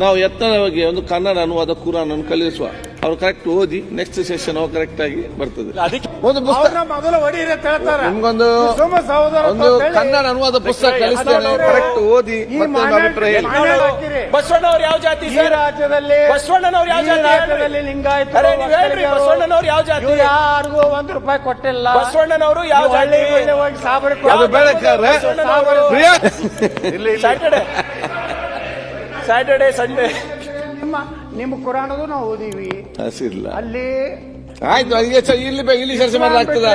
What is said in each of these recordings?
ನಾವು ಎತ್ತರವಾಗಿ ಒಂದು ಕನ್ನಡ ಅನುವಾದ ಕುರಾನ್ ಅನ್ನು ಕಲಿಸುವ. ಅವ್ರು ಕರೆಕ್ಟ್ ಓದಿ ನೆಕ್ಸ್ಟ್ ಸೆಷನ್ ಅವು ಕರೆಕ್ಟ್ ಆಗಿ ಬರ್ತದೆ. ಒಂದು ಪುಸ್ತಕ ಅವ್ರನ್ನ ಮೊದಲು ಹೊಡೀರಿ ಅಂತ ಹೇಳ್ತಾರೆ. ನಿಮ್ಗೊಂದು ಒಂದು ಕನ್ನಡ ಅನುವಾದ ಪುಸ್ತಕ ಕಲಿಸ್ತೇನೆ. ಕರೆಕ್ಟ್ ಓದಿ ಅಭಿಪ್ರಾಯ ಬಸವಣ್ಣವ್ರು ಯಾವ ಜಾತಿ ಈ ರಾಜ್ಯದಲ್ಲಿ ಬಸವಣ್ಣನವ್ರು ಯಾವ ಜಾತಿ ರಾಜ್ಯದಲ್ಲಿ ಲಿಂಗಾಯತ ಅರೆ ನೀವ್ ಹೇಳ್ರಿ ಬಸವಣ್ಣನವ್ರು ಯಾವ ಜಾತಿ? ಯಾರಿಗೂ ಒಂದ್ ರೂಪಾಯಿ ಕೊಟ್ಟಿಲ್ಲ. ಬಸವಣ್ಣನವರು ಯಾವ ಜಾತಿ? ಸಾಬರಿ ಪ್ರಿಯಾ ಸ್ಯಾಟರ್ಡೆ ಸಂಡೇ ನಿಮ್ಮ ನಿಮ್ಮ ಕುರಾನದು ನಾವು ಓದಿವಿ. ಹಸಿರ್ಲ. ಅಲ್ಲಿ ಆಯ್ತು ಈಗ ಚ- ಇಲ್ಲಿ ಬೆ- ಇಲ್ಲಿ ಚರ್ಚೆ ಮಾಡ್ಲಾಗ್ತದ?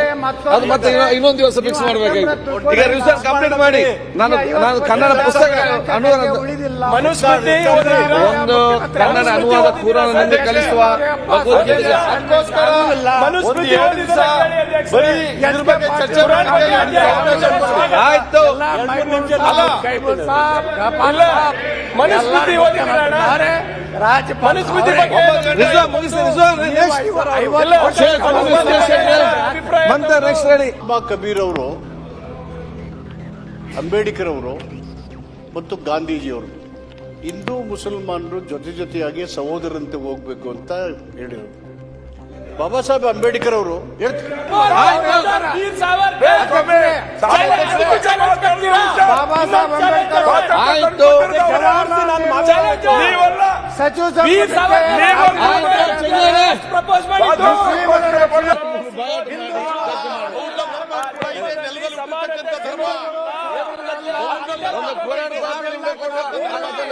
ಅದು ಮತ್ತೆ ಇನ್ನೊ- ಇನ್ನೊಂದು ದಿವಸ ಫಿಕ್ಸ್ ಮಾಡ್ಬೇಕಾಯ್ತು ಈಗ ರಿಸರ್ಚ್ ಕಂಪ್ಲೀಟ್ ಮಾಡಿ. ನಾನು ನಾನು ಕನ್ನಡ ಪುಸ್ತಕ ಅನುವಾದ ಉಳಿದಿಲ್ಲ. ಮನುಸ್ಮೃತಿ ಓದಿದ್ದೀರಾ? ಒಂದು ಕನ್ನಡ ಅನುವಾದ ಕುರಾನ್ ನಿಮಗೆ ಕಲಿಸುವ ಭಗವದ್ಗೀತೆ. ಮನುಸ್ಮೃತಿ ಓದಿದ್ದೀರಾ? ಕೇಳಿ ಅಧ್ಯಕ್ಷರೇ. ಬರೀ ಇದ್ರ ಬಗ್ಗೆ ಚರ್ಚೆ ಕುರಾನ್ ಬಗ್ಗೆ ಮಾಡಿ ಅಧ್ಯಕ್ಷರೇ. ಆಯ್ತು. ಅಲ್ಲ. ಮನುಸ್ಮೃತಿ ಕಬೀರ್ ಅವರು ಅಂಬೇಡ್ಕರ್ ಅವರು ಮತ್ತು ಗಾಂಧೀಜಿಯವರು. ಹಿಂದೂ ಮುಸಲ್ಮಾನರು ಜೊತೆ ಜೊತೆಯಾಗಿ ಸಹೋದರಂತೆ ಹೋಗ್ಬೇಕು ಅಂತ ಹೇಳಿದರು. ಬಾಬಾ ಸಾಹೇಬ್ ಅಂಬೇಡ್ಕರ್ ಅವರು? ಬಾಬಾ ಸಾಹೇಬ್ ಅಂಬೇಡ್ಕರ್ ಆಯ್ತು. ಸಚಿವ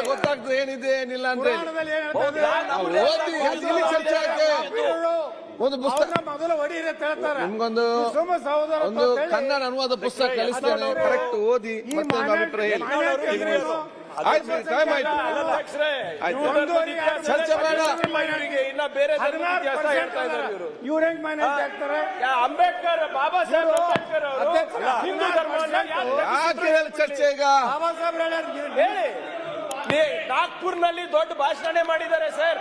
ಗೊತ್ತಾಗ್ತದೆ ಏನಿದೆ ಏನಿಲ್ಲ ಅಂತ ಹೇಳಿ. ನಾವು ಓದಿ ಇಲ್ಲಿ ಚರ್ಚೆ. ಒಂದು ಪುಸ್ತಕ ಮೊದಲು ಹೊಡೀರಿ ಅಂತ ಹೇಳ್ತಾರೆ. ನಿಮ್ಗೊಂದು ಸೋಮ ಸಹೋದರ ಒಂದು ಕನ್ನಡ ಅನುವಾದ ಪುಸ್ತಕ ಕಲಿಸ್ತೇನೆ ಕರೆಕ್ಟ್ ಓದಿ ಮತ್ತೆ ಅಭಿಪ್ರಾಯ ಆಯ್ತು ಟೈಮ್ ಆಯ್ತು. ಚರ್ಚೆ ಬೇಡ. ಇನ್ನ ಬೇರೆ ಇವರು. ಹೆಂಗ್ ಮೈನಾರಿಟಿ ಆಗ್ತಾರೆ? ಅಂಬೇಡ್ಕರ್ ಬಾಬಾ ಸಾಹೇಬ್ ಅಂಬೇಡ್ಕರ್ ಅವರು ಹಿಂದೂ ಚರ್ಚೆ ಈಗ? ಬಾಬಾ ಸಾಹೇಬ್ ಹೇಳಿ. ನಾಗ್ಪುರ್ನಲ್ಲಿ ದೊಡ್ಡ ಭಾಷಣ ಮಾಡಿದ್ದಾರೆ ಸರ್.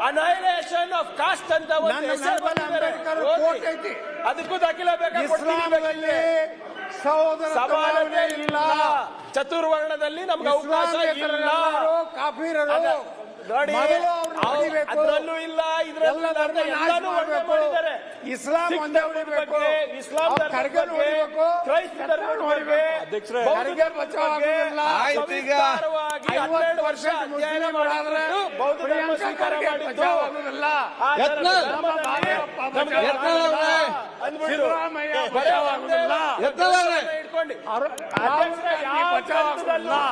ಅನೈಲೇಷನ್ ಆಫ್ ಕಾಸ್ಟ್ ಅಂತ ಒಂದು ಹೆಸರು ಬಂದಿದ್ದಾರೆ. ಐತಿ. ಅದಕ್ಕೂ ದಾಖಲೆ. ಸಹೋದರ ಸಮಾನತೆ ಇಲ್ಲ ಚತುರ್ವರ್ಣದಲ್ಲಿ ನಮ್ಗೆ ಅವಕಾಶ ಇಲ್ಲ ಕಾಫಿ ನೋಡಿ ಅದ್ರಲ್ಲೂ ಇಲ್ಲ ಇದ್ರಲ್ಲೂ ಎಲ್ಲಾನು. ಮಾಡಿದ್ದಾರೆ. ಇಸ್ಲಾಂ ಒಂದೇ ಉಳಿಬೇಕು ಇಸ್ಲಾಂ ಧರ್ಮದ ಖರ್ಗೆನ ಕ್ರೈಸ್ತ ಧರ್ಮದ ಬಗ್ಗೆ, ಅಧ್ಯಕ್ಷರೇ, ಬೌದ್ಧ. ಆಯ್ತು ಈಗ. ಹನ್ನೆರಡು ವರ್ಷ ಅಧ್ಯಯನ ಮಾಡಿದ್ರೆ ಬೌದ್ಧ ಧರ್ಮ ಸ್ವೀಕಾರ ಮಾಡಿದ್ದು. ಯತ್ನ ಯತ್ನಾಳ್ ಸಿದ್ದರಾಮಯ್ಯ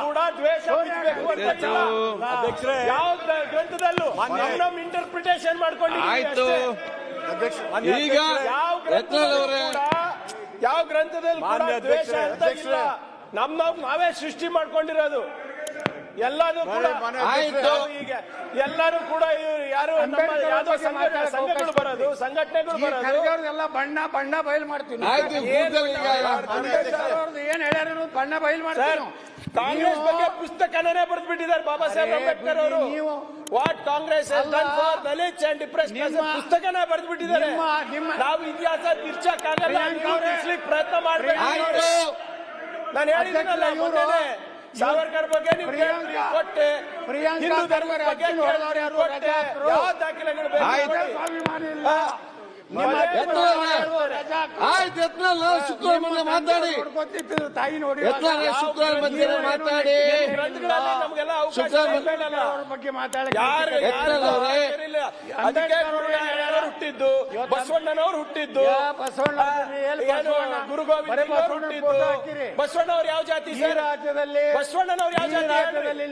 ಕೂಡ ದ್ವೇಷ. ಯಾವ ಗ್ರ- ಗ್ರಂಥದಲ್ಲೂ ನಮ್ ನಮ್ ಇಂಟರ್ಪ್ರಿಟೇಷನ್ ಮಾಡ್ಕೊಂಡು ಆಯ್ತು. ಈಗ ಯಾವ ಗ್ರಂಥದಲ್ಲೂ ಯಾವ ಗ್ರಂಥದಲ್ಲಿ ನಮ್ಮ ದ್ವೇಷ ಅಂತ ಇಲ್ಲ. ನಮ್ ನಾವೇ ಸೃಷ್ಟಿ ಮಾಡ್ಕೊಂಡಿರೋದು. ಎಲ್ಲಾನು ಕೂಡ. ಈಗ ಎಲ್ಲರೂ ಕೂಡ ಇವ್ರು ಯಾರು ಯಾವ್ದೋ ಸಂಘಗಳು ಬರೋದು ಸಂಘಟನೆಗಳು ಬರೋದು. ಎಲ್ಲ ಬಣ್ಣ ಬಣ್ಣ ಬಯಲು ಮಾಡ್ತೀವಿ. ಏನ್ ಹೇಳ್ಯಾರ ಬಣ್ಣ ಬಯಲು ಮಾಡ್ತಾರೆ ಕಾಂಗ್ರೆಸ್ ಬಗ್ಗೆ ಪುಸ್ತಕನೇ ಬರೆದು ಬಿಟ್ಟಿದ್ದಾರೆ ಬಾಬಾ ಸಾಹೇಬ್ ಅಂಬೇಡ್ಕರ್ ಅವರು. ನೀವು- what Congress. Dalit and depress ಪುಸ್ತಕನೇ ಬರೆದು ಬಿಟ್ಟಿದ್ದಾರೆ ನಾವು ಇತಿಹಾಸ ತಿರ್ಚಕ್ಕಾಗಲ್ಲ. ಪ್ರಯತ್ನ ಮಾಡ್ಬೇಕು ನಾನು ಹೇಳಿದ್ದೀನಲ್ಲ ಸಾವರ್ಕರ್ ಬಗ್ಗೆ ನೀವು ಕೊಟ್ಟೆ. ಹಿಂದೂ ಧರ್ಮದ ಬಗ್ಗೆ. ಯಾವ ದಾಖಲೆಗಳು ಬೇಕು ಆಯ್ತು. ನಾವು ಶುಕ್ರವಾರ ಬಂದ್ರೆ ಮಾತಾಡಿ. ಶುಕ್ರವಾರ ಬಂದ್ರೆ ಮಾತಾಡಿ. ಶುಕ್ರವಾರ ಹುಟ್ಟಿದ್ದು. ಬಸವಣ್ಣನವರು ಹುಟ್ಟಿದ್ದು. ಹುಟ್ಟಿದ್ದು. ಬಸವಣ್ಣವ್ರು ಯಾವ ಜಾತಿ ರಾಜ್ಯದಲ್ಲಿ ಬಸವಣ್ಣನವ್ರು ಯಾವ ಜಾತಿ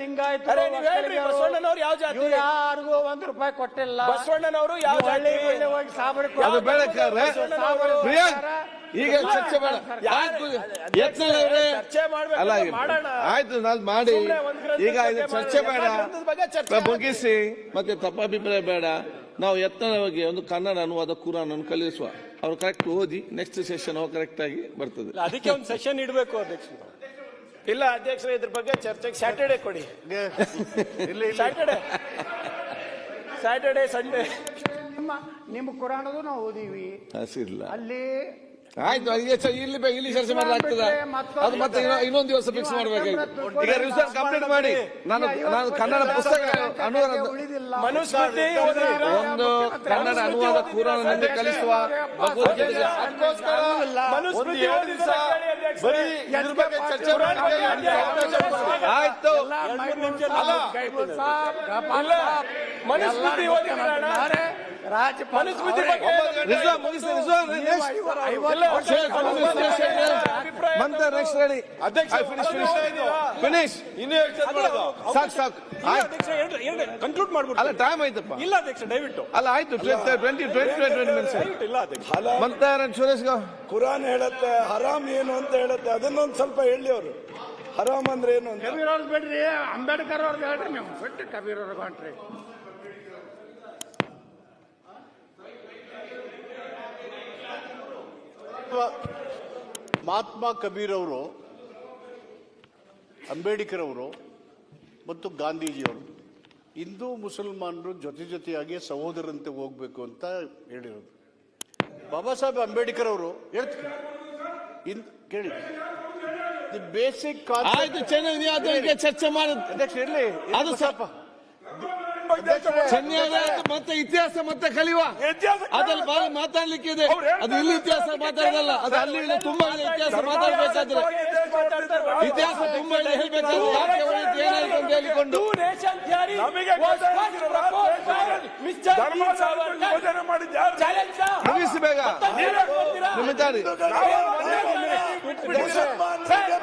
ಲಿಂಗಾಯತ ಅರೆ ನೀವ್ ಹೇಳ್ರಿ ಬಸವಣ್ಣನವ್ರು ಯಾವ ಜಾತಿ? ಯಾರಿಗೂ ಒಂದ್ ರೂಪಾಯಿ ಕೊಟ್ಟಿಲ್ಲ. ಬಸವಣ್ಣನವರು ಯಾವ ಜಾತಿ? ಸಾಬರಿ ಅದು ಬೇಡಕ್ಕಾದ್ರೆ ಪ್ರಿಯಾಂಕ್ ಈಗ ಚರ್ಚೆ ಬೇಡ. ಅಲ್ಲ ಮಾಡೋಣ. ಆಯ್ತು ನಾನು ಮಾಡಿ. ಈಗ ಇದು ಚರ್ಚೆ ಬೇಡ. ಮುಗಿಸಿ. ಮತ್ತೆ ತಪ್ಪಾಭಿಪ್ರಾಯ ಬೇಡ. ನಾವು ಎತ್ತರವಾಗಿ ಒಂದು ಕನ್ನಡ ಅನುವಾದ ಕುರಾನ್ ಅನ್ನು ಕಲಿಸುವ. ಅವ್ರು ಕರೆಕ್ಟ್ ಓದಿ ನೆಕ್ಸ್ಟ್ ಸೆಷನ್ ಅವ್ರು ಕರೆಕ್ಟ್ ಆಗಿ ಬರ್ತದೆ. ಅದಕ್ಕೆ ಒಂದು ಸೆಷನ್ ಇಡಬೇಕು ಅಧ್ಯಕ್ಷ ಇಲ್ಲ ಅಧ್ಯಕ್ಷರೇ ಇದ್ರ ಬಗ್ಗೆ ಚರ್ಚೆಗೆ ಸ್ಯಾಟರ್ಡೆ ಕೊಡಿ. ಸ್ಯಾಟರ್ಡೆ ಸ್ಯಾಟರ್ಡೆ ಸಂಡೇ ನಿಮ್ಮ ನಿಮ್ಮ ಕುರಾಣದು ನಾವು ಓದಿವಿ. ಅಲ್ಲಿ ಆಯ್ತು ಅಲ್ಲಿ ಚ- ಇಲ್ಲಿ ಬೇ- ಇಲ್ಲಿ ಚರ್ಚೆ ಮಾಡಲಾಗ್ತದ. ಅದು ಮತ್ತೆ ಇನ್ನೊ- ಇನ್ನೊಂದು ದಿವಸ ಫಿಕ್ಸ್ ಮಾಡ್ಬೇಕಾಗಿತ್ತು ಈಗ ರಿವಿಷನ್ ಕಂಪ್ಲೀಟ್ ಮಾಡಿ. ನಾನು ನಾನು ಕನ್ನಡ ಪುಸ್ತಕ ಅನುವಾದ ಉಳಿದಿಲ್ಲ. ಮನುಸ್ಮೃತಿ ಓದಿದ್ದೀರಾ? ಒಂದು ಕನ್ನಡ ಅನುವಾದ ಕುರಾನ್ ನಿಮಗೆ ಕಲಿಸುವ ಭಗವದ್ಗೀತೆಗೆ ಅದಕ್ಕೋಸ್ಕರ ಮನುಸ್ಮೃತಿ ಒಂದು ಏಳು ಓದಿದ್ದೀರಾ ದಿವಸ ಕೇಳಿ ಅಧ್ಯಕ್ಷರೇ. ಬರೀ ಇದ್ರ ಬಗ್ಗೆ ಚರ್ಚೆ ಮಾಡಲಿಕ್ಕೆ ನನಗೆ ಅವಕಾಶ ಕೊಡಿ. ಆಯ್ತು? ಮನುಸ್ಮೃತಿ ಸಾಕು ಸಾಕು. ಆಯ್ತು. ಕನ್ಕ್ಲೂಡ್ ಮಾಡ್ಬಿಟ್ಟು ಅಲ್ಲ ಟೈಮ್ ಆಯ್ತಪ್ಪ. ಇಲ್ಲ ಅಧ್ಯಕ್ಷ ದಯವಿಟ್ಟು. ಅಲ್ಲ ಆಯ್ತು ಟ್ವೆಂಟಿ ಟ್ವೆಂಟಿ ಸುರೇಶ್ ಗೌ ಕುರಾನ್ ಹೇಳುತ್ತೆ ಹರಾಮ್ ಏನು ಅಂತ ಹೇಳುತ್ತೆ ಅದನ್ನೊಂದು ಸ್ವಲ್ಪ ಹೇಳಿ ಅವರು. ಹರಾಮ್ ಅಂದ್ರೆ ಏನು ಅಂತ? ಕಬೀರ್ ಅವ್ರದ್ದು ಬಿಡ್ರಿ ಅಂಬೇಡ್ಕರ್ ಅವ್ರದ್ದು ಹೇಳ್ರಿ ನೀವು. ಬಿಟ್ಟು ಕಬೀರ್ ಅವ್ರಿಗೆ ಹೊಂಟ್ರಿ ಮಹಾತ್ಮ ಕಬೀರ್ ಅವರು ಅಂಬೇಡ್ಕರ್ ಅವರು ಮತ್ತು ಗಾಂಧೀಜಿಯವರು ಹಿಂದೂ ಮುಸಲ್ಮಾನರು ಜೊತೆ ಜೊತೆಯಾಗಿ ಸಹೋದರಂತೆ ಹೋಗ್ಬೇಕು ಅಂತ ಹೇಳಿರೋದು. ಬಾಬಾ ಸಾಹೇಬ್ ಅಂಬೇಡ್ಕರ್ ಅವರು ಹೇಳ್ತೀನಿ. ಇನ್ ಕೇಳಿ. ದಿ ಬೇಸಿಕ್ ಚೆನ್ನಾಗಿ ಚರ್ಚೆ ಮಾಡಿ. ಅಧ್ಯಕ್ಷ ಇರಲಿ. ಅದು ಸ್ವಲ್ಪ ಚೆನ್ನಾಗಿ ಮತ್ತೆ ಇತಿಹಾಸ ಮತ್ತೆ ಕಲಿಯುವ. ಅದ್ರಲ್ಲಿ ಬಾರಿ ಮಾತಾಡ್ಲಿಕ್ಕೆ ಇದೆ ಅದು ಇಲ್ಲಿ ಇತಿಹಾಸ ಮಾತಾಡಲ್ಲ ಅದು ಅಲ್ಲಿ ತುಂಬಾ ಇದೆ ಇತಿಹಾಸ ಮಾತಾಡಬೇಕಾದ್ರೆ. ಇತಿಹಾಸ ತುಂಬಾ ಇದೆ ಹೇಳ್ಬೇಕಾದ್ರೆ ಯಾಕೆ ಹೊರತು ಏನಾಯ್ತು ಅಂತ ಹೇಳಿಕೊಂಡು. ಮುಗಿಸಿ ಬೇಗ. ನಿಮ್ಮ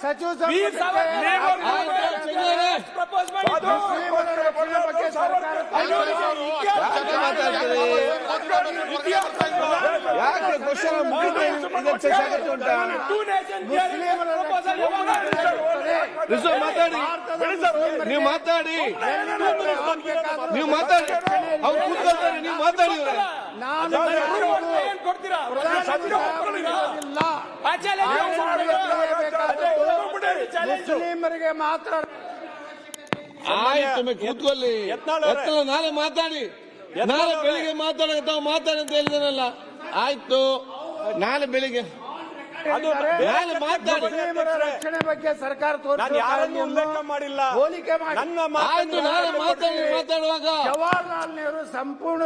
ಸಚಿವ ಯಾಕೆ ಕ್ವಶನ್ ಆಗತ್ತೆ ಉಂಟಾ ಮಾತಾಡಿ ನೀವು ಮಾತಾಡಿ ನೀವು ಮಾತಾಡಿ ಅವ್ರು ಕೂತ್ಕೊಳ್ತಾರೆ ನೀವು ಮಾತಾಡಿ ಇವ್ರೆ. ನಾನು ಮುಸ್ಲಿಮರಿಗೆ ಮಾತ್ರ ಆಯ್ತು ಕೂತ್ಕೊಳ್ಳಿ. ನಾಳೆ ಮಾತಾಡಿ. ನಾಳೆ ಬೆಳಿಗ್ಗೆ ಮಾತಾಡಕ್ಕೆ ತಾವು ಮಾತಾಡಿ ಅಂತ ಹೇಳಿದನಲ್ಲ. ಆಯ್ತು. ನಾಳೆ ಬೆಳಿಗ್ಗೆ. ರಕ್ಷಣೆ ಬಗ್ಗೆ ಸರ್ಕಾರ ನಾನು ಯಾರನ್ನು ಉಲ್ಲೇಖ ಮಾಡಿಲ್ಲ. ಹೋಲಿಕೆ ಮಾಡಿ. ನನ್ನ ಆಯ್ತು ನಾಳೆ ಮಾತಾಡಿ ಮಾತಾಡುವಾಗ ಜವಾಹರ್ಲಾಲ್ ನೆಹರು ಸಂಪೂರ್ಣ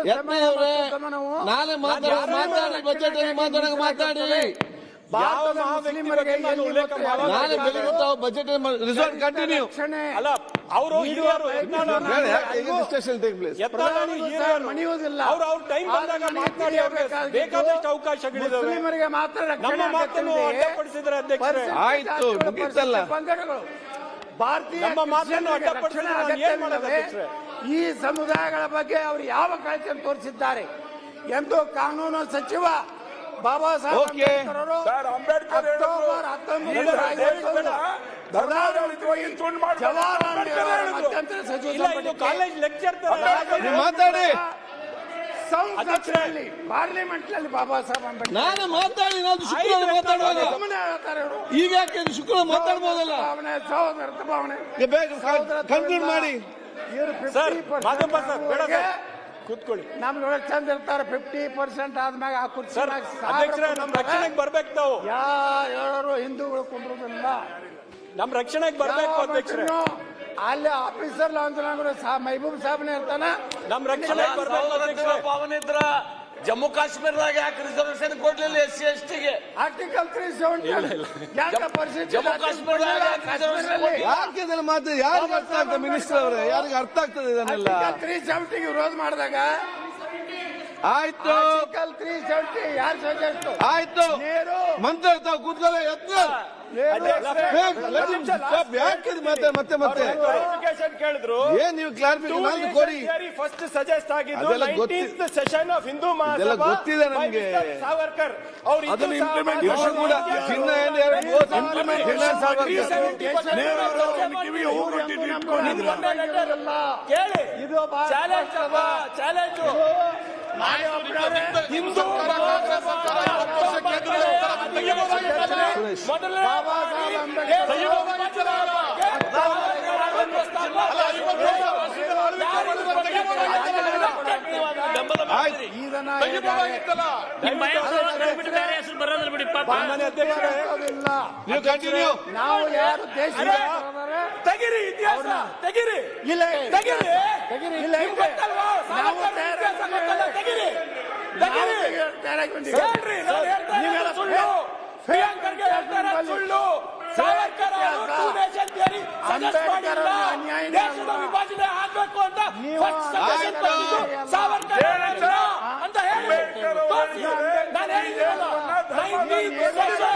ನಾಳೆ ಮಾತಾಡಿ ಬಜೆಟ್ ಮಾತಾಡಿ ಬಜೆಟ್ ರಿಸಲ್ಟ್ ಕಂಟಿನ್ಯೂ ಅಲ್ಲ ಅವರು ಹಿರಿಯರು ಅವರು-. ಮಣಿಯುವುದಿಲ್ಲ. ಟೈಮ್ ಬಂದಾಗ ಮಾತನಾಡಿ ಬೇಕಾದಷ್ಟು ನಮ್ಮ ಮಾತನ್ನು. ಅಡ್ಡಪಡಿಸಿದ್ರೆ ಅಧ್ಯಕ್ಷರೇ. ಆಯ್ತು, ಮುಗೀತಲ್ಲ. ಭಾರತೀಯ? ಈ ಸಮುದಾಯಗಳ ಬಗ್ಗೆ ಅವರು ಯಾವ ಕಾಳಜಿಯನ್ನು ತೋರಿಸಿದ್ದಾರೆ ಎಂದು ಕಾನೂನು ಸಚಿವ ಬಾಬಾ ಸಾಹೇಬ್ ಓಕೆ. ಅಂಬೇಡ್ಕರ್ ಅವರು ಸರ್, ಅಂಬೇಡ್ಕರ್ ಹೇಳಿದ್ರು. ಅಕ್ಟೋಬರ್ ಹತ್ತೊಂಬತ್ತು ಜವಾಹರ್ಲಾಲ್ ನೆಹರು ಅವರ ಮಧ್ಯಂತರ ಸಚಿವ ಇಲ್ಲ ಇದು ಕಾಲೇಜ್ ಲೆಕ್ಚರ್ ಮಾತಾಡಿ. ಪಾರ್ಲಿಮೆಂಟ್ನಲ್ಲಿ ಬಾಬಾ ಸಾಹೇಬ್ ಅಂಬೇಡ್ಕರ್. ನಾನು ಮಾತಾಡಿ ನಾನು ಶುಕ್ರವಾರ ಮಾತಾಡುವಾಗ ಸುಮ್ಮನೆ ಹೇಳ್ತಾರೆ ಇವರು ಈಗ ಯಾಕೆ ಶುಕ್ರವಾರ ಮಾತಾಡ್ಬೋದಲ್ಲ? ಭಾವನೆ ಬೇಗ ಕನ್ಕ್ಲೂಡ್ ಮಾಡಿ. ಸರ್ 50% ಸರ್ ಬೇಡ ಸರ್. ಕೂತ್ಕೊಳ್ಳಿ. ನಮ್ಗೆ ಒಳಗೆ ಚಂದ ಇರ್ತಾರೆ ಫಿಫ್ಟಿ ಪರ್ಸೆಂಟ್ ಆದ್ಮ್ಯಾಗ ಆ ಕುರ್ಚಿ ಸರ್ ಅಧ್ಯಕ್ಷರೇ ನಮ್ಮ ರಕ್ಷಣೆಗೆ ಬರ್ಬೇಕು ತಾವು ಯಾರು ಹಿಂದೂಗಳು ಕುಂಡ್ರುದಿಲ್ಲ ನಮ್ಮ ರಕ್ಷಣೆಗೆ ಬರ್ಬೇಕು ಅಧ್ಯಕ್ಷರೇ. ಅಲ್ಲಿ ಆಫೀಸರ್ ಲಾಂಚ್ ಮೈಬೂಬ್ ಸಾಬ್ನೇ ಇರ್ತಾನ. ನಮ್ಮ ರಕ್ಷಣೆಗೆ ಬರ್ಬೇಕು ಅಧ್ಯಕ್ಷರೇ. ಜಮ್ಮು ಕಾಶ್ಮೀರದಾಗ ಯಾಕೆ ರಿಸರ್ವೇಶನ್ ಕೊಡ್ಲಿಲ್ಲ ಎಸ್ ಸಿ ಎಸ್ ಟಿಗೆ ಆರ್ಟಿಕಲ್ ತ್ರೀ ಸೆವೆಂಟಿ ಜಮ್ಮು ಕಾಶ್ಮೀರದಾಗ ಯಾಕೆ ಇದನ್ನ ಮಾತು ಯಾರಿಗೆ ಅರ್ಥ ಆಗ್ತದೆ ಮಿನಿಸ್ಟರ್ ಅವರೇ? ಯಾರಿಗೆ ಅರ್ಥ ಆಗ್ತದೆ ಇದನ್ನೆಲ್ಲ? ತ್ರೀ ಸೆವೆಂಟಿಗೆ ವಿರೋಧ ಮಾಡಿದಾಗ ಆಯ್ತು. ಆರ್ಟಿಕಲ್ ತ್ರೀ ಸೆವೆಂಟಿ ಯಾರು ಸಜೆಸ್ಟ್ ಆಯ್ತು. ನೇರು. ಮಂತ್ರ ತಾವು ಕೂತ್ಕೊಳ್ಳಿ ಎತ್ತ ಮತ್ತೆ ಮತ್ತೆ ಮತ್ತೆ ಕ್ಲಾರಿಫಿಕೇಶನ್ ಕೇಳಿದ್ರು ಏನ್ ನೀವು ಕ್ಲಾರಿಫಿಕೇಶನ್ ಕೊಡಿ ಫಸ್ಟ್ ಸಜೆಸ್ಟ್ ಆಗಿದ್ದು ಸೆಷನ್ ಆಫ್ ಹಿಂದೂ ಮಹಾಸಭಾ ಗೊತ್ತಿದೆ ನಮ್ಗೆ. ಸಾವರ್ಕರ್ ಅವರು ಅದನ್ನು ಇವರು ಕೂಡ ಚಿನ್ನ ಏನು implement ಚಿನ್ನ ಸಾವರ್ಕರ್. ಕೇಳಿ ಇದು ಚಾಲೆಂಜ್ ಚಾಲೆಂಜ್ ನೀವು ಕಂಟಿನ್ಯೂ ನಾವು ಯಾರು ದೇಶ ತೆಗಿರಿ ಇತಿಹಾಸ ತೆಗಿರಿ. ಇಲ್ಲ ತೆಗಿರಿ. ಸುಳ್ಳು. ಸಾವರ್ಕರ್ ಅವರು ನೇಷನ್ ಥಿಯರಿ ಸಜೆಸ್ಟ್ ಮಾಡಿಲ್ಲ. ದೇಶದ. ವಿಭಜನೆ ಆಗ್ಬೇಕು ಅಂತ first suggestion ಸಾವರ್ಕರ್ ಅಂತ ಹೇಳಿ. ನಾನು ಹೇಳಿದ್ದೀನಲ್ಲ 1937,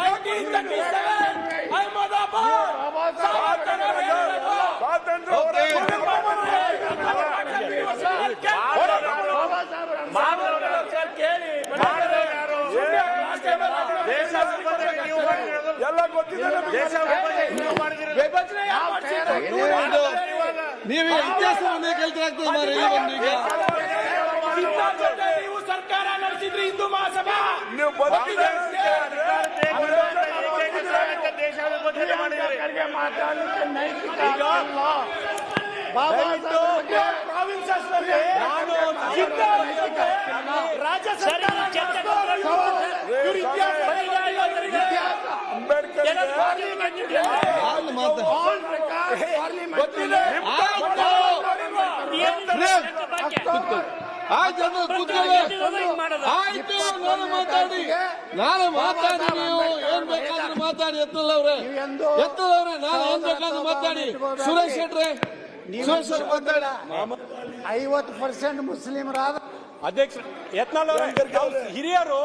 1937, ಅಹಮದಾಬಾದ್ ಸಾವರ್ಕರ್ ಅವರು ಹೇಳಿದ್ರು. ಎಲ್ಲ ಗೊತ್ತಿದೆ ನೀವು ಇತಿಹಾಸವನ್ನೇ ಕಲ್ತಾಗ್ತದೆ ಮಾರ ಇಲ್ಲಿ ಬಂದು ಈಗ. ನೀವು ಸರ್ಕಾರ ನಡೆಸಿದ್ರಿ ಹಿಂದೂ ಮಹಾಸಭಾ. ನೀವು ಬದುಕಿದೆ ಅಂಬೇಡ್ಕರ್ಗೆ ಮಾತಾಡಲಿಕ್ಕೆ ನೈತಿಕ ಅಲ್ಲ. ಬಾಬಾ ಸಾಹೇಬ್ ಬಗ್ಗೆ ಪ್ರಾವಿನ್ಸಸ್ನಲ್ಲಿ ನಾನು ರಾಜ್ಯ ಸರಿ ಸರ್ಕಾರ ಆಯ್ತು ಆಯ್ತು ನಾನು ಮಾತಾಡಿ ನಾನು ಮಾತಾಡಿ ನೀವು ಏನ್ ಬೇಕಾದ್ರೂ ಮಾತಾಡಿ ಎತ್ತಲ್ಲ ಅವ್ರೆ ಎಂದು ಎತ್ತಲ್ಲ ಅವ್ರೆ ನಾನು ಏನ್ ಬೇಕಾದ್ರೂ ಮಾತಾಡಿ ಸುರೇಶ್ ಶೆಟ್ರೆ ಸುರೇಶ್ ಮಾತಾಡ ಐವತ್ ಐವತ್ತು ಪರ್ಸೆಂಟ್ ಮುಸ್ಲಿಮರಾದ ಅಧ್ಯಕ್ಷ ಯತ್ನಾಳ್ ಹಿರಿಯರು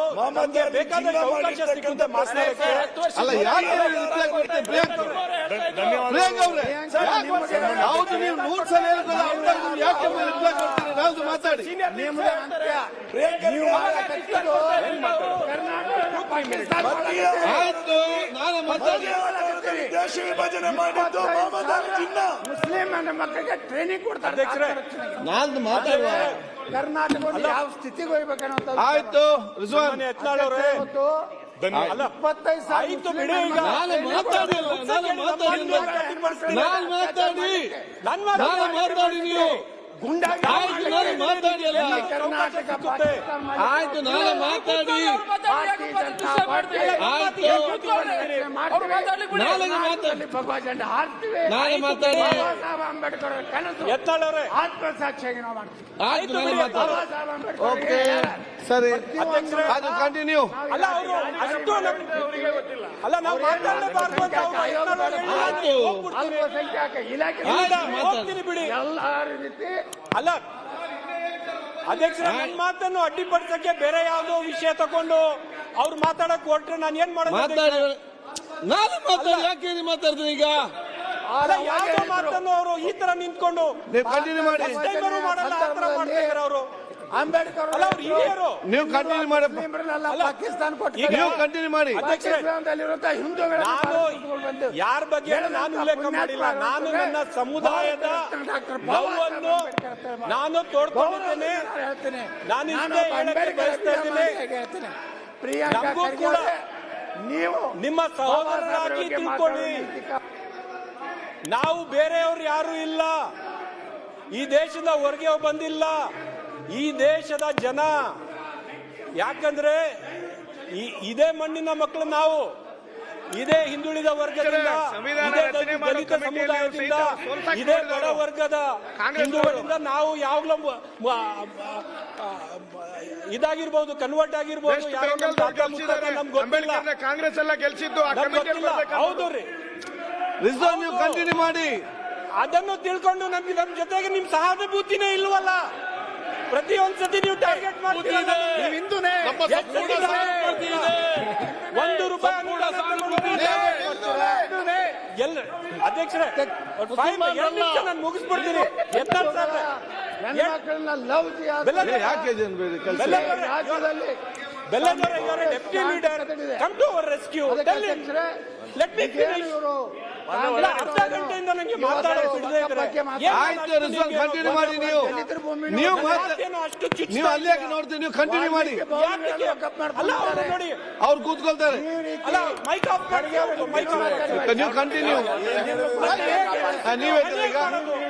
ಹೌದು ನೀವು ನೂರು ಸಲ ಯಾಕೆ ರಿಪ್ಲೈ ಕೊಡ್ತೀರಿ? ನಾವು ಮಾತಾಡಿ. ಆಯ್ತು ನಾನು ಮಾತಾಡಿ. ದೇಶ ವಿಭಜನೆ ಮಾಡಿದ್ದು ಮುಸ್ಲಿಂ ಮಕ್ಕಳಿಗೆ ಟ್ರೈನಿಂಗ್ ಕೊಡ್ತಾರೆ. ನಾನು ಮಾತಾಡುವ. ಕರ್ನಾಟಕದಲ್ಲಿ ಯಾವ ಸ್ಥಿತಿಗೆ ಹೋಗ್ಬೇಕನ್ನೋ ಆಯ್ತು ರಿಜ್ವಾನ್. ಯತ್ನಾಳ್ ಅವರೇ. ಅಲ್ಲ ಇಪ್ಪತ್ತೈದು ಸಾವಿರ ಆಯ್ತು ಬಿಡಿ ಈಗ. ನಾನು ನಾನು ಮಾತಾಡಿ ನಾನು ಮಾತಾಡಿ. ನಾನು ಮಾತಾಡಿ ನೀವು. ಗುಂಡಾಗಿ ಆಯ್ತು ನಾನು ಮಾತಾಡಿ ಅಲ್ಲ ಕರ್ನಾಟಕ ಆಯ್ತು ನಾನು ಮಾತಾಡಿ. ನಾಳೆಗೆ ಮಾತಾಡಿ ಭಗವಾ ಜಂಡ ಹಾರ್ತೀವಿ. ನಾಳೆ ಮಾತಾಡಿ ಬಾಬಾ ಸಾಹೇಬ್ ಅಂಬೇಡ್ಕರ್ ಕನಸು. ಎತ್ತಾಳವ್ರೆ. ಆತ್ಮಸಾಕ್ಷಿಯಾಗಿ ನಾವು ಮಾಡ್ತೀವಿ. ಆಯ್ತು ನಾನು ಮಾತಾಡಿ ಬಾಬಾ ಸಾಹೇಬ್ ಅಂಬೇಡ್ಕರ್ ಓಕೆ ಸರಿ. ಅದು ಕಂಟಿನ್ಯೂ ಅಲ್ಲ ಅವರು ಅಷ್ಟು ಅವರಿಗೆ ಗೊತ್ತಿಲ್ಲ. ಅಲ್ಲ ನಾವು ಮಾತಾಡಲೇಬಾರ್ದು ಅಂತ ಅವರು ಅಲ್ಪಸಂಖ್ಯಾತ ಇಲಾಖೆ ಹೋಗ್ತೀನಿ ಬಿಡಿ. ಎಲ್ಲ ರೀತಿ ಅಲ್ಲ ಅಧ್ಯಕ್ಷರ ನನ್ನ ಮಾತನ್ನು ಅಡ್ಡಿಪಡಿಸಕ್ಕೆ ಬೇರೆ ಯಾವುದೋ ವಿಷಯ ತಗೊಂಡು ಅವ್ರು ಮಾತಾಡಕ್ ಹೊರಟ್ರೆ ನಾನು ಏನ್ ಮಾಡೋದು ಮಾತಾಡಿ. ನಾನು ಮಾತಾಡಿ ಯಾಕೆ ನೀವು ಮಾತಾಡ್ತೀನಿ ಈಗ? ಅಲ್ಲ ಯಾವ್ದೋ ಮಾತನ್ನು ಅವರು ಈ ತರ ನಿಂತ್ಕೊಂಡು ನೀವು ಕಂಟಿನ್ಯೂ ಮಾಡಿ. First time ಅವರು ಮಾಡಲ್ಲ ಆ ತರ ಮಾಡ್ತಾ ಇದಾರೆ ಅವರು. ಅಂಬೇಡ್ಕರ್ ಅಲ್ಲ ಅವ್ರು ನೀವು ಕಂಟಿನ್ಯೂ ಮಾಡಿ. ಪಾಕಿಸ್ತಾನ ಕೊಟ್ಟು ನೀವು ಕಂಟಿನ್ಯೂ ಮಾಡಿ. ಅಧ್ಯಕ್ಷರೇ, ಪಾಕಿಸ್ತಾನದಲ್ಲಿರುವಂತ ಹಿಂದೂಗಳ ನಾನು ಯಾರ ಬಗ್ಗೆ ನಾನು ಉಲ್ಲೇಖ ಮಾಡಿಲ್ಲ ನಾನು ನನ್ನ ಸಮುದಾಯದ ನೋವನ್ನು ನಾನು ತೋಡ್ಕೊಂಡಿದ್ದೇನೆ. ಹೇಳ್ತೇನೆ. ನಾನು ಹೇಳಕ್ಕೆ ಬಯಸ್ತಾ ಇದ್ದೀನಿ. ನಮಗೂ ಕೂಡ ನೀವು ನಿಮ್ಮ ಸಹೋದರರಾಗಿ ತಿಳ್ಕೊಳ್ಳಿ. ನಾವು ಬೇರೆಯವ್ರು ಯಾರು ಇಲ್ಲ. ಈ ದೇಶದ ಹೊರಗೆ ಬಂದಿಲ್ಲ. ಈ ದೇಶದ ಜನ ಯಾಕಂದ್ರೆ ಇದೇ ಮಣ್ಣಿನ ಮಕ್ಕಳು ನಾವು ಇದೇ ಹಿಂದುಳಿದ ವರ್ಗದಿಂದ ಇದೇ ದಲಿತ ಸಮುದಾಯದಿಂದ ಇದೇ ಬಡ ವರ್ಗದ ಹಿಂದೂಗಳಿಂದ ನಾವು ಯಾವಾಗಲೂ ಇದಾಗಿರ್ಬೋದು ಕನ್ವರ್ಟ್ ಆಗಿರ್ಬೋದು ನಮ್ಗೆ ಗೊತ್ತಿಲ್ಲ. ಕಾಂಗ್ರೆಸ್ ಎಲ್ಲ ಗೆಲ್ಸಿದ್ದು ಹೌದು ರೀ. ನೀವು ಕಂಟಿನ್ಯೂ ಮಾಡಿ. ಅದನ್ನು ತಿಳ್ಕೊಂಡು ನಮ್ಗೆ ನಮ್ ಜೊತೆಗೆ ನಿಮ್ ಸಹಾನುಭೂತಿನೇ ಇಲ್ವಲ್ಲ? ಪ್ರತಿ ಸತಿ ನೀವು ಟಾರ್ಗೆಟ್ ಮಾಡ್ತೀರಾ ನೀವು ಹಿಂದೂನೇ? ಒಂದು ರೂಪಾಯಿ. ಎಲ್ಲ ಅಧ್ಯಕ್ಷರೇ ನಾನು ಮುಗಿಸ್ಬಿಡ್ತೀನಿ. ಸಾಹೇಬ್ರೆ, ನನ್ನ ಮಕ್ಕಳನ್ನ ಲವ್ ಯಾಕೆ ರಾಜ್ಯದಲ್ಲಿ ಬೆಲ್ಲದವರೇ deputy leader come to our rescue let me finish ಅರ್ಧ ಗಂಟೆಯಿಂದ ನಂಗೆ ಮಾತಾಡೋಕೆ ಬಿಡದೇ ಇದ್ರೆ ಬಗ್ಗೆ ಮಾತಾಡಿ. ಆಯ್ತು ಕಂಟಿನ್ಯೂ ಮಾಡಿ ನೀವು ನೀವು ಅಷ್ಟು ನೀವು ಅಲ್ಲಿ ನೋಡ್ತೀನಿ ನೀವು ಕಂಟಿನ್ಯೂ ಮಾಡಿ ಅಲ್ಲ ಅವ್ರು ನೋಡಿ ಅವ್ರು ಕೂತ್ಕೊಳ್ತಾರೆ ಅಲ್ಲ ಮೈಕ್ ಆಫ್ ಮಾಡಿ ಅವ್ರು, ಮೈಕ್ ಆಫ್ ಮಾಡಿ. ನೀವು ಕಂಟಿನ್ಯೂ? ನೀವ್ ಈಗ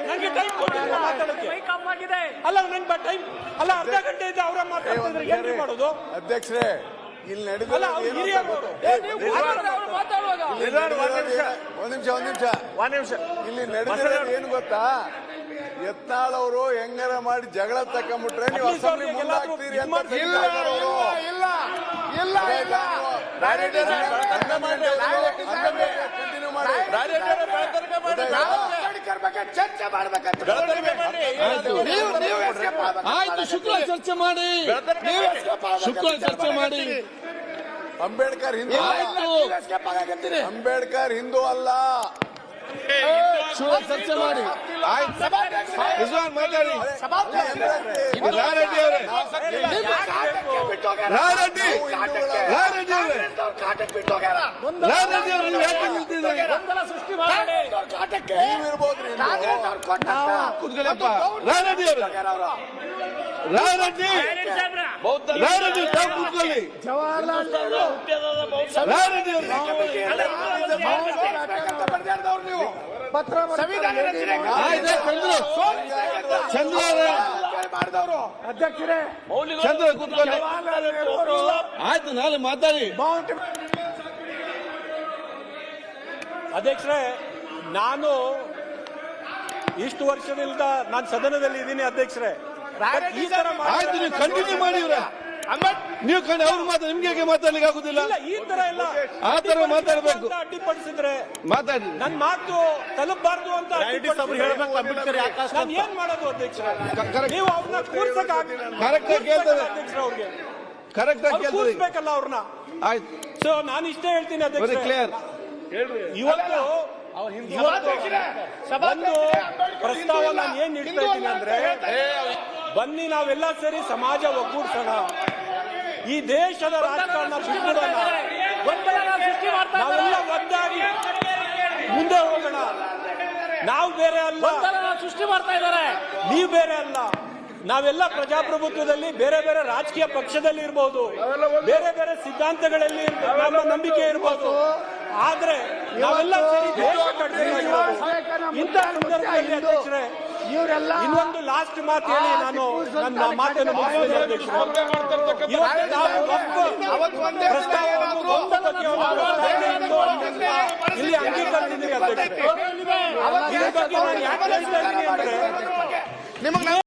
ನಂಗೆ ಟೈಮ್ ಕೊಟ್ಟಿಲ್ಲ ಮಾತಾಡಕ್ಕೆ ಮೈಕ್ ಆಫ್ ಆಗಿದೆ ಅಲ್ಲ ನಂಗೆ ಟೈಮ್ ಅಲ್ಲ ಅರ್ಧ ಗಂಟೆಯಿಂದ ಅವರ ಮಾತಾಡ್ತಿದ್ರೆ ಏನ್ರಿ ಮಾಡೋದು ಅಧ್ಯಕ್ಷರೇ ಇಲ್ಲಿ ನಡೆದ ಅಲ್ಲ ಅವ್ರು ಹಿರಿಯರು ಏ, ನೀವು ಮಾತಾಡುವಾಗ. ಒಂದ್ ನಿಮಿಷ ಒಂದ್ ನಿಮಿಷ. ಒಂದ್ ನಿಮಿಷ ಇಲ್ಲಿ ನಡೆದಿರೋದು ಏನು ಗೊತ್ತಾ? ಯತ್ನಾಳ್ ಅವರು ಹೆಂಗಾರ ಮಾಡಿ ಜಗಳ ತಕ್ಕಂಬಿಟ್ರೆ ನೀವು ಅಸೆಂಬ್ಲಿ ಮುಂದೆ ಹಾಕ್ತೀರಿ ಅಂತ ಇದ್ ಇಲ್ಲ ಇಲ್ಲ ಇಲ್ಲ ಇಲ್ಲ ಕಂಟಿನ್ಯೂ ಮಾಡಿ ಅಂಬೇಡ್ಕರ್ ಚರ್ಚೆ ಮಾಡ್ಬೇಕಂತ ಆಯ್ತು. ನೀವು ನೀವು ಎಸ್ಕೇಪ್ ಆಗ್ಬೇಕು. ಆಯ್ತು ಶುಕ್ರ ಚರ್ಚೆ ಮಾಡಿ. ನೀವು ಶುಕ್ರ ಚರ್ಚೆ ಮಾಡಿ. ಅಂಬೇಡ್ಕರ್ ಹಿಂದೂ ಆಗಕತ್ತೀರಿ. ಅಂಬೇಡ್ಕರ್ ಹಿಂದೂ ಅಲ್ಲ. ಚರ್ಚೆ ಮಾಡಿ. ರಿಜ್ವಾನ್ ಮಾತಾಡಿ. ರಾರೆಡ್ಡಿ ಅವರೇ. ರಾರೆಡ್ಡಿ. ರಾರೆಡ್ಡಿ ಅವರೇ. ರಾರೆಡ್ಡಿ ಅವರು. ಯಾಕೆ ನಿಲ್ತಿದ್ದೀರಿ? ನೀವಿರ್ಬೋದ್ರಿ ರಾರೆಡ್ಡಿ ಅವರೇ. ಕೂತ್ಕೊಳ್ಳಿ. ಜವಾಹರ್ಲಾಲ್ ನೆಹರು ಪತ್ರ ಚಂದ್ರ. ಮಾಡಿದವರು ಅಧ್ಯಕ್ಷರೇ. ಚಂದ್ರ ಕೂತ್ಕೊಳ್ಳಿ. ಆಯ್ತು ನಾಳೆ ಮಾತಾಡಿ. ಅಧ್ಯಕ್ಷರೇ ನಾನು ಇಷ್ಟು ವರ್ಷದಿಂದ ನಾನು ಸದನದಲ್ಲಿ ಇದ್ದೀನಿ ಅಧ್ಯಕ್ಷರೇ. ಆಯ್ತು ನೀವು ಕಂಟಿನ್ಯೂ ಮಾಡಿ ಇವ್ರ ನೀವು ಕಂಡು ಅವ್ರು ಮಾತ್ರ ನಿಮ್ಗೆ ಹೇಗೆ ಮಾತಾಡ್ಲಿಕ್ಕೆ ಆಗುದಿಲ್ಲ? ಇಲ್ಲ ಈ ತರ ಇಲ್ಲ ಆ ತರ ಮಾತಾಡ್ಬೇಕು. ಅಡ್ಡಿಪಡಿಸಿದ್ರೆ ಮಾತಾಡಿ ನನ್ ಮಾತು ತಲುಪಬಾರ್ದು ಅಂತ ನಾನು ಏನ್ ಮಾಡೋದು ಅಧ್ಯಕ್ಷ. ನೀವು ಅವ್ರನ್ನ ಕೂರ್ಸಕ್ ಕರೆಕ್ಟ್ ಆಗಿ ಕೇಳ್ತದೆ. ಅಧ್ಯಕ್ಷರ ಅವ್ರಿಗೆ. ಕರೆಕ್ಟ್ ಆಗಿ ಕೇಳ್ತೀರಿ ಕೂರ್ಸ್ಬೇಕಲ್ಲ ಅವ್ರನ್ನ. ಆಯ್ತು. ಸೊ ನಾನು ಇಷ್ಟೇ ಹೇಳ್ತೀನಿ ಅಧ್ಯಕ್ಷ ಕ್ಲಿಯರ್ ಇವತ್ತು ಪ್ರಸ್ತಾವ ನಾನು ಏನ್ ನೀಡ್ತಾ ಇದ್ದೀನಿ ಅಂದ್ರೆ ಬನ್ನಿ ನಾವೆಲ್ಲ ಸೇರಿ ಸಮಾಜ ಒಗ್ಗೂಡ್ಸೋಣ. ಈ ದೇಶದ ರಾಜಕಾರಣ ನಾವೆಲ್ಲ ಒದ್ದಾಗಿ ಮುಂದೆ ಹೋಗೋಣ. ನಾವು ಬೇರೆ ಅಲ್ಲ. ಸೃಷ್ಟಿ ಮಾಡ್ತಾ ಇದ್ದಾರೆ. ನೀವು ಬೇರೆ ಅಲ್ಲ. ನಾವೆಲ್ಲ ಪ್ರಜಾಪ್ರಭುತ್ವದಲ್ಲಿ ಬೇರೆ ಬೇರೆ ರಾಜಕೀಯ ಪಕ್ಷದಲ್ಲಿ ಇರಬಹುದು ಬೇರೆ ಬೇರೆ ಸಿದ್ಧಾಂತಗಳಲ್ಲಿ ನಮ್ಮ ನಂಬಿಕೆ ಇರಬಹುದು ಆದ್ರೆ ನಾವೆಲ್ಲ. ಇಂಥ ಸಂದರ್ಭದಲ್ಲಿ ಅಧ್ಯಕ್ಷರೇ ಇವರೆಲ್ಲ ಇನ್ನೊಂದು ಲಾಸ್ಟ್ ಮಾತು ಹೇಳಿ ನಾನು ನನ್ನ ಮಾತನ್ನು ಇಲ್ಲಿ ಅಂಗೀಕರಿಸಿದ್ದೀನಿ ಅಧ್ಯಕ್ಷ ಇದ್ರ ಬಗ್ಗೆ ನಾನು ಯಾಕೆ ಹೇಳ್ತಾ ಇದ್ದೀನಿ ಅಂದ್ರೆ